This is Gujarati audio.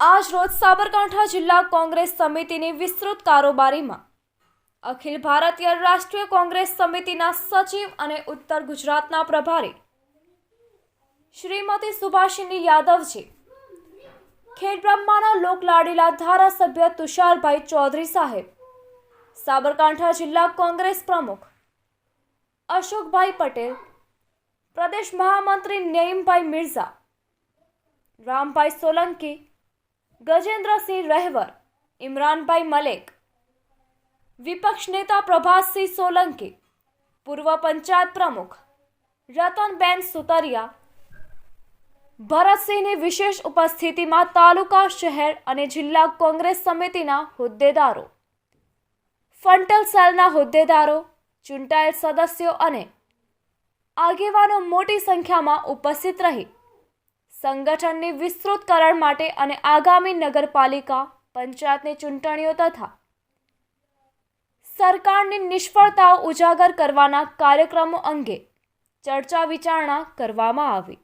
આજ રોજ સાબરકાંઠા જિલ્લા કોંગ્રેસ સમિતિની વિસ્તૃત કારોબારીમાં અખિલ ભારતીય રાષ્ટ્રીય કોંગ્રેસ સમિતિના સચિવ અને ઉત્તર ગુજરાતના પ્રભારી શ્રીમતી સુભાષિની યાદવજી ખેડબ્રહ્માના લોકલાડીલા ધારાસભ્ય તુષારભાઈ ચૌધરી સાહેબ, સાબરકાંઠા જિલ્લા કોંગ્રેસ પ્રમુખ અશોકભાઈ પટેલ, પ્રદેશ મહામંત્રી નઈમભાઈ મિર્ઝા, રામભાઈ સોલંકી ગજેન્દ્રસિંહ રહેવર, ઇમરાનભાઈ મલેક. વિપક્ષ નેતા પ્રભાસસિંહ સોલંકી, પૂર્વ પંચાયત પ્રમુખ રતનબેન સુતરિયા. ભરતસિંહની વિશેષ ઉપસ્થિતિમાં તાલુકા શહેર અને જિલ્લા કોંગ્રેસ સમિતિના હોદ્દેદારો, ફંટલ સેલના હોદ્દેદારો, ચૂંટાયેલ સદસ્યો અને આગેવાનો મોટી સંખ્યામાં ઉપસ્થિત રહી. સંગઠનની વિસ્તૃતકરણ માટે અને આગામી નગરપાલિકા, પંચાયતની ચૂંટણીઓ તથા સરકારની નિષ્ફળતાઓ ઉજાગર કરવાના કાર્યક્રમો અંગે ચર્ચા વિચારણા કરવામાં આવી.